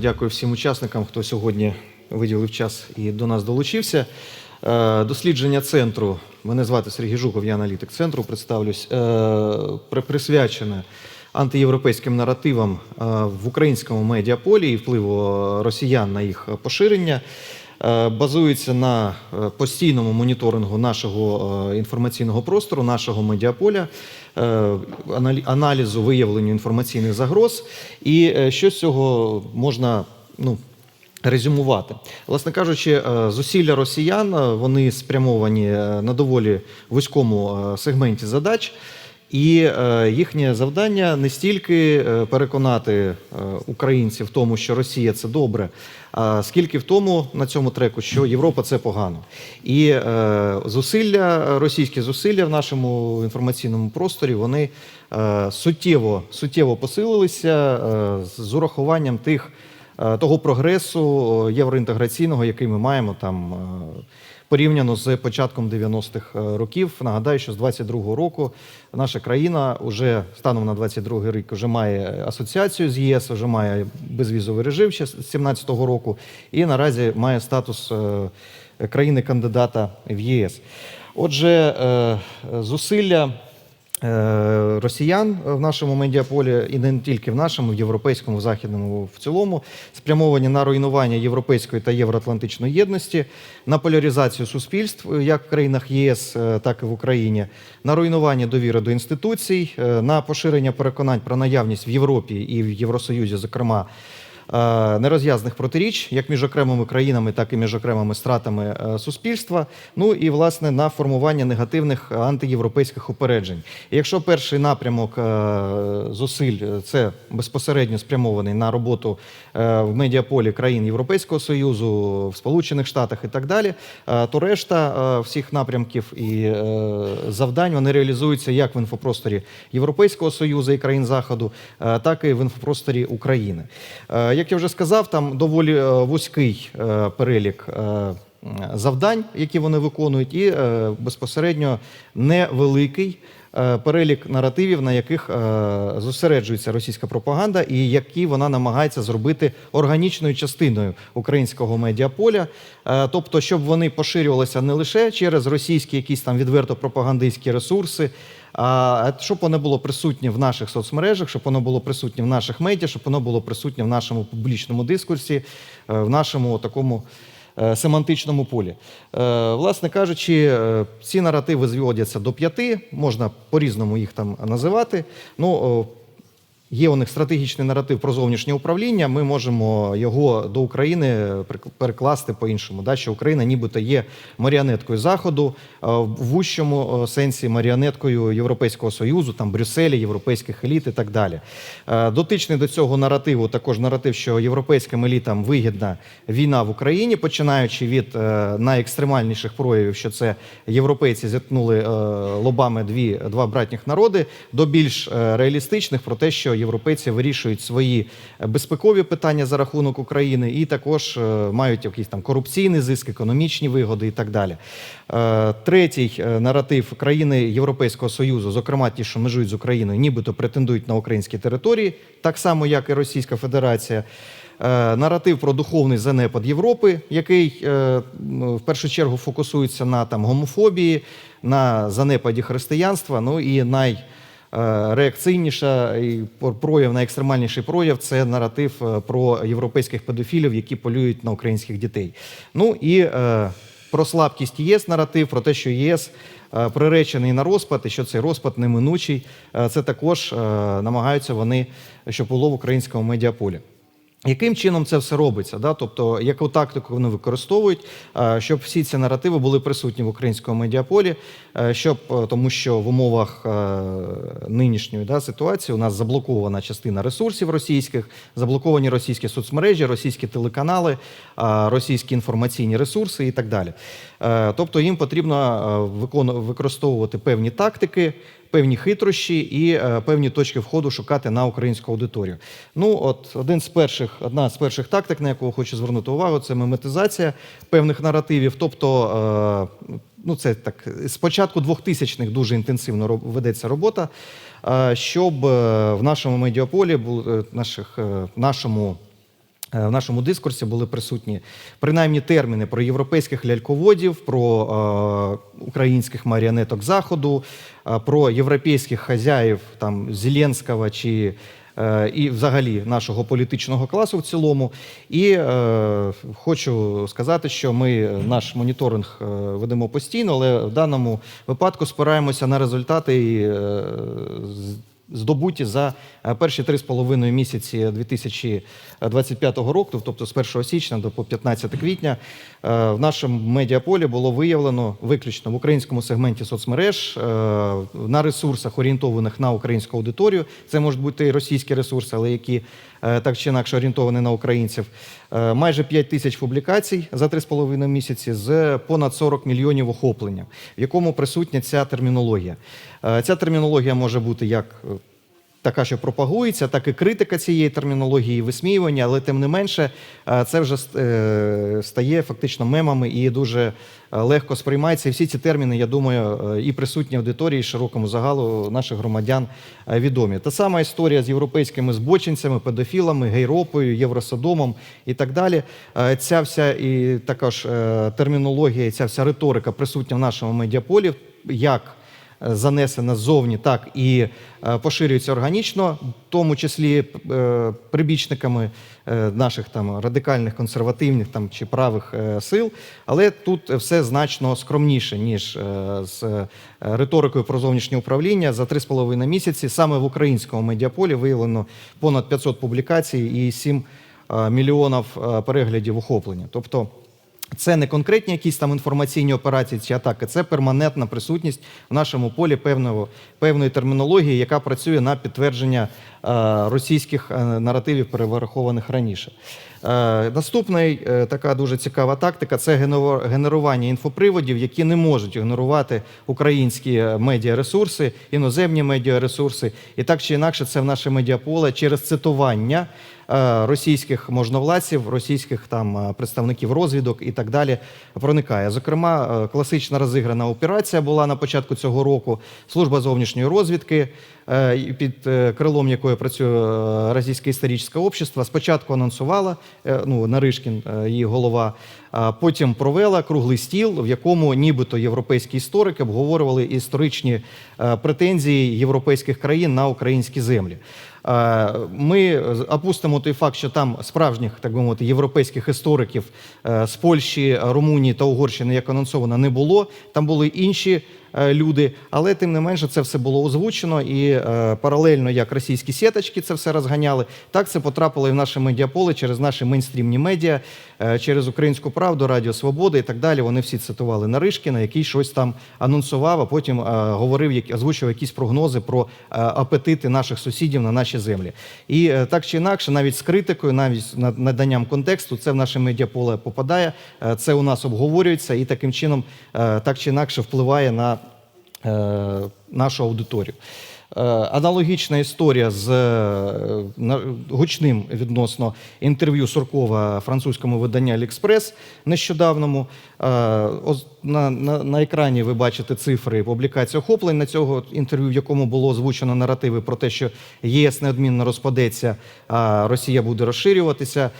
Дякую всім учасникам, хто сьогодні виділив час і до нас долучився. Е, Дослідження центру. Мене звати Сергій Жуков, я аналітик центру. Представлюсь. е, Присвячене антиєвропейським наративам е, в українському медіаполі і впливу росіян на їх поширення. Е, Базується на е, постійному моніторингу нашого е, інформаційного простору, нашого медіаполя, аналі- аналізу виявленню інформаційних загроз. І що з цього можна ну, резюмувати. Власне кажучи, зусилля росіян вони спрямовані на доволі вузькому сегменті задач. І е, їхнє завдання не стільки е, переконати е, українців в тому, що Росія це добре, а скільки в тому на цьому треку, що Європа це погано. І зусилля, російські зусилля в нашому інформаційному просторі вони суттєво, суттєво посилилися з урахуванням тих того прогресу євроінтеграційного, який ми маємо там. Е, Порівняно з початком 90-х років, нагадаю, що з 22-го року наша країна вже станом на 22-й рік вже має асоціацію з ЄС, вже має безвізовий режим ще з 17-го року, і наразі має статус е, країни-кандидата в ЄС. Отже, е, зусилля е, росіян в нашому медіаполі, і не тільки в нашому, в європейському, в західному в цілому, спрямовані на руйнування європейської та євроатлантичної єдності, на поляризацію суспільств як в країнах єС, е, так і в Україні, на руйнування довіри до інституцій, е, на поширення переконань про наявність в Європі і в Євросоюзі, зокрема. Е, Нерозв'язаних протиріч як між окремими країнами, так і між окремими стратами е, суспільства. Ну і власне на формування негативних антиєвропейських упереджень. І якщо перший напрямок е, зусиль це безпосередньо спрямований на роботу в медіаполі країн Європейського союзу, в Сполучених Штатах і так далі, то решта всіх напрямків і завдань вони реалізуються як в інфопросторі Європейського союзу і країн Заходу, так і в інфопросторі України. Як я вже сказав, там доволі е, вузький е, перелік. е, Завдань, які вони виконують, і безпосередньо невеликий перелік наративів, на яких зосереджується російська пропаганда, і які вона намагається зробити органічною частиною українського медіаполя, тобто, щоб вони поширювалися не лише через російські якісь там відверто пропагандистські ресурси, щоб воно було присутнє в наших соцмережах, щоб воно було присутнє в наших медіа, щоб воно було присутнє в нашому публічному дискурсі, е, в нашому такому е, семантичному полі. Е, Власне кажучи, ці наративи зводяться до п'яти, можна по-різному їх там називати. Ну, Є у них стратегічний наратив про зовнішнє управління. Ми можемо його до України перекласти по-іншому. Да? Що Україна нібито є маріонеткою Заходу, е, в вущому е, сенсі маріонеткою Європейського Союзу, там Брюсселя, європейських еліт і так далі. Е, Дотичний до цього наративу також наратив, що європейським елітам вигідна війна в Україні, починаючи від найекстремальніших проявів, що це європейці зіткнули лобами дві, два братніх народи, до більш реалістичних про те, що європейці вирішують свої безпекові питання за рахунок України, і також е, мають якийсь там корупційний зиск, економічні вигоди і так далі. Е, Третій е, наратив країни Європейського Союзу, зокрема ті, що межують з Україною, нібито претендують на українські території, так само як і Російська Федерація. Е, Наратив про духовний занепад Європи, який е, ну, в першу чергу фокусується на там гомофобії, на занепаді християнства. Ну і най е, реакційніша і прояв, найекстремальніший прояв це наратив е, про європейських педофілів, які полюють на українських дітей. Ну і е, про слабкість ЄС наратив, про те, що ЄС е, приречений на розпад, і що цей розпад неминучий. Е, Це також е, намагаються вони, щоб було в українському медіаполі. Яким чином це все робиться? Да? Тобто, яку тактику вони використовують, е, щоб всі ці наративи були присутні в українському медіаполі, е, щоб е, тому, що в умовах нинішньої да, ситуації у нас заблокована частина ресурсів російських, заблоковані російські соцмережі, російські телеканали, російські інформаційні ресурси і так далі. Тобто їм потрібно використовувати певні тактики певні хитрощі і е, певні точки входу шукати на українську аудиторію. Ну, от один з перших, одна з перших тактик, на яку хочу звернути увагу, це меметизація певних наративів. Тобто, е, ну це так з початку 2000-х дуже інтенсивно ведеться робота, е, щоб в нашому медіаполі наших, нашому в нашому дискурсі були присутні принаймні терміни про європейських ляльководів, про е, українських маріонеток Заходу, е, про європейських хазяїв там Зеленського чи е, і взагалі нашого політичного класу в цілому. І е, хочу сказати, що ми наш моніторинг е, ведемо постійно, але в даному випадку спираємося на результати і, е, здобуті за е, перші три з половиною місяці 2025 року, тобто з 1 січня до по 15 квітня, е, в нашому медіаполі було виявлено виключно в українському сегменті соцмереж е, на ресурсах, орієнтованих на українську аудиторію. Це можуть бути і російські ресурси, але які так чи інакше орієнтовані на українців. Е, Майже 5 тисяч публікацій за 3,5 місяці з понад 40 мільйонів охоплення, в якому присутня ця термінологія. Е, Ця термінологія може бути як е, така, що пропагується, так і критика цієї термінології, висміювання, але тим не менше, е, це вже е, стає фактично мемами і дуже е, легко сприймається. І всі ці терміни, я думаю, і присутні аудиторії, і широкому загалу наших громадян відомі. Та сама історія з європейськими збочинцями, педофілами, гейропою, євросодомом і так далі. Ця вся і також термінологія, ця вся риторика присутня в нашому медіаполі. Як занесена ззовні, так і е, поширюється органічно, в тому числі е, прибічниками е, наших там радикальних консервативних там чи правих сил. Але тут все значно скромніше ніж з риторикою про зовнішнє управління. За 3,5 місяці саме в українському медіаполі виявлено понад 500 публікацій і 7 е, мільйонів переглядів охоплення. Тобто. Це не конкретні якісь там інформаційні операції чи атаки, це перманентна присутність в нашому полі певного, певної термінології, яка працює на підтвердження російських е, наративів, переверхованих раніше. Е, наступна е, така дуже цікава тактика це генерування інфоприводів, які не можуть ігнорувати українські е, медіаресурси, іноземні медіаресурси. І так чи інакше, це в наше медіаполе через цитування е, російських можновладців, російських там е, представників розвідок і так далі проникає. Зокрема, е, класична розіграна операція була на початку цього року. Служба зовнішньої розвідки, е, під е, крилом якої працює е, Російське історичне общество, спочатку анонсувала е, ну, Наришкін, е, її голова. Потім провела круглий стіл, в якому нібито європейські історики обговорювали історичні е, претензії європейських країн на українські землі. Е, Ми опустимо той факт, що там справжніх, так би мовити, європейських істориків е, з Польщі, Румунії та Угорщини, як анонсовано, не було. Там були інші люди, але тим не менше це все було озвучено і паралельно, як російські сіточки це все розганяли, так це потрапило і в наше медіаполе через наші мейнстрімні медіа, через Українську правду, Радіо Свобода і так далі. Вони всі цитували Наришкіна, який щось там анонсував, а потім е, говорив, як- озвучував якісь прогнози про е, апетити наших сусідів на наші землі. І е, так чи інакше, навіть з критикою, навіть над- наданням контексту, це в наше медіаполе попадає, е, це у нас обговорюється і таким чином е, так чи інакше впливає на е, нашу аудиторію. Е, Аналогічна історія з е, гучним відносно інтерв'ю Суркова французькому виданню Аліекспрес нещодавному. Е, На, на, на екрані ви бачите цифри публікації охоплень на цього інтерв'ю, в якому було озвучено наративи про те, що ЄС неодмінно розпадеться, а Росія буде розширюватися.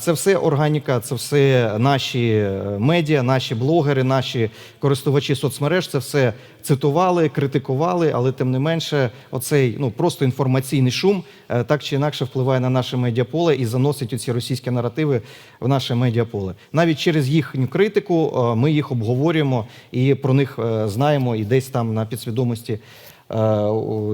Це все органіка, це все наші медіа, наші блогери, наші користувачі соцмереж. Це все цитували, критикували, але тим не менше, оцей ну просто інформаційний шум е, так чи інакше впливає на наше медіаполе і заносить ці російські наративи в наше медіаполе. Навіть через їхню критику е, ми їх обговорюємо і про них е, знаємо, і десь там на підсвідомості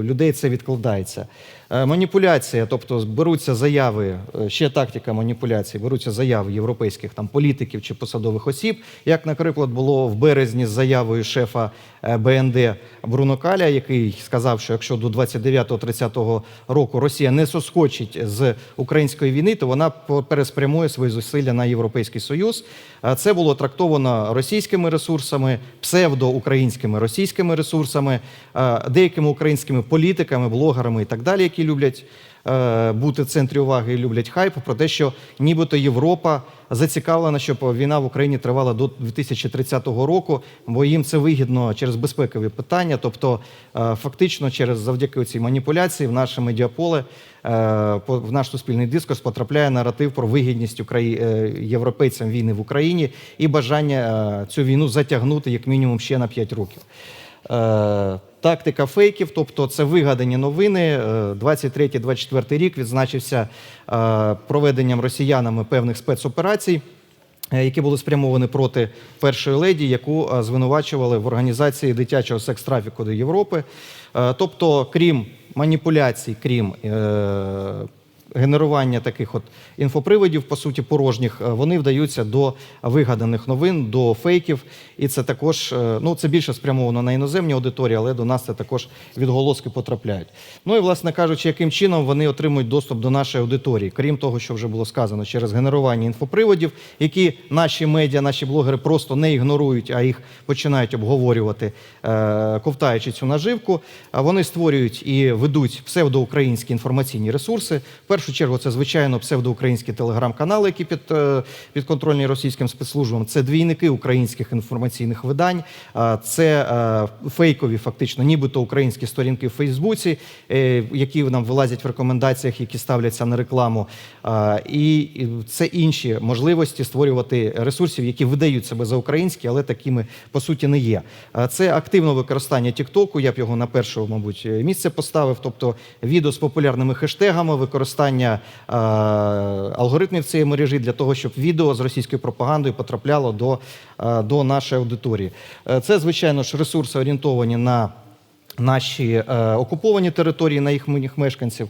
людей це відкладається. Е, Маніпуляція, тобто беруться заяви, е, ще тактика маніпуляції, беруться заяви європейських там політиків чи посадових осіб, як, наприклад, було в березні з заявою шефа е, БНД Бруно Каля, який сказав, що якщо до 29-30 року Росія не соскочить з української війни, то вона переспрямує свої зусилля на Європейський Союз. Це було трактовано російськими ресурсами, псевдоукраїнськими російськими ресурсами, деякими українськими політиками, блогерами і так далі, які люблять е, бути в центрі уваги і люблять хайп про те, що нібито Європа зацікавлена, щоб війна в Україні тривала до 2030 року, бо їм це вигідно через безпекові питання. Тобто, е, фактично, через завдяки цій маніпуляції в наше медіаполе, е, в наш суспільний дискурс потрапляє наратив про вигідність Украї... е, європейцям війни в Україні і бажання е, цю війну затягнути як мінімум ще на 5 років. Е, Тактика фейків, тобто це вигадані новини. Е, 23-24 рік відзначився е, проведенням росіянами певних спецоперацій, е, які були спрямовані проти першої леді, яку е, звинувачували в організації дитячого секс-трафіку до Європи. Е, Тобто, крім маніпуляцій, крім е, генерування таких от інфоприводів, по суті, порожніх, е, вони вдаються до вигаданих новин, до фейків. І це також, е, ну це більше спрямовано на іноземні аудиторії, але до нас це також відголоски потрапляють. Ну і, власне кажучи, яким чином вони отримують доступ до нашої аудиторії, крім того, що вже було сказано, через генерування інфоприводів, які наші медіа, наші блогери просто не ігнорують, а їх починають обговорювати, е, ковтаючи цю наживку. Вони створюють і ведуть псевдоукраїнські інформаційні ресурси. Першу чергу, це звичайно псевдоукраїнські телеграм-канали, які під, е, підконтрольні російським спецслужбам. Це двійники українських інформаційних видань, це е, фейкові, фактично, нібито українські сторінки в Фейсбуці, е, які нам вилазять в рекомендаціях, які ставляться на рекламу. І це інші можливості створювати ресурсів, які видають себе за українські, але такими по суті не є. Це активне використання Тіктоку. Я б його на перше, мабуть, місце поставив. Тобто відео з популярними хештегами, використання а, алгоритмів цієї мережі для того, щоб відео з російською пропагандою потрапляло до, е, до нашої аудиторії. Е, Це, звичайно ж, ресурси орієнтовані на наші е, окуповані території на їхніх їх мешканців.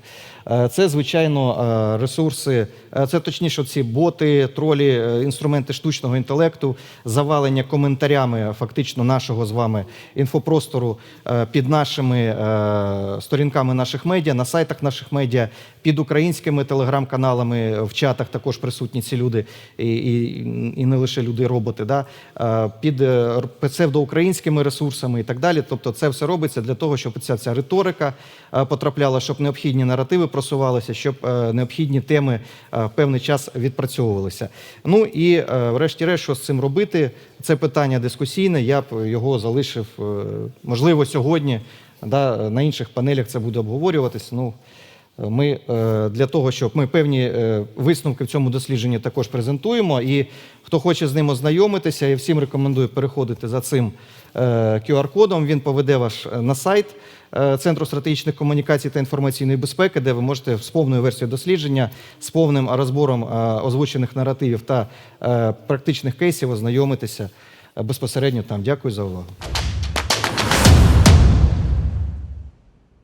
Е, Це, звичайно, е, ресурси, е, це точніше ці боти, тролі, інструменти штучного інтелекту, завалення коментарями фактично нашого з вами інфопростору під нашими сторінками наших медіа, на сайтах наших медіа, під українськими телеграм-каналами, в чатах також присутні ці люди, і, і, і не лише люди-роботи, да? е, під псевдоукраїнськими ресурсами і так далі. Тобто це все робиться для того, щоб ця вся риторика потрапляла, щоб необхідні наративи просувалися, щоб е, необхідні теми е, певний час відпрацьовувалися. Ну і е, врешті-решт, що з цим робити, це питання дискусійне. Я б його залишив, можливо, сьогодні. Да, на інших панелях це буде обговорюватися. Ну, ми для того, щоб ми певні висновки в цьому дослідженні також презентуємо. І хто хоче з ним ознайомитися, я всім рекомендую переходити за цим QR-кодом. Він поведе вас на сайт Центру стратегічних комунікацій та інформаційної безпеки, де ви можете з повною версією дослідження, з повним розбором е, озвучених наративів та е, практичних кейсів ознайомитися е, безпосередньо там. Дякую за увагу.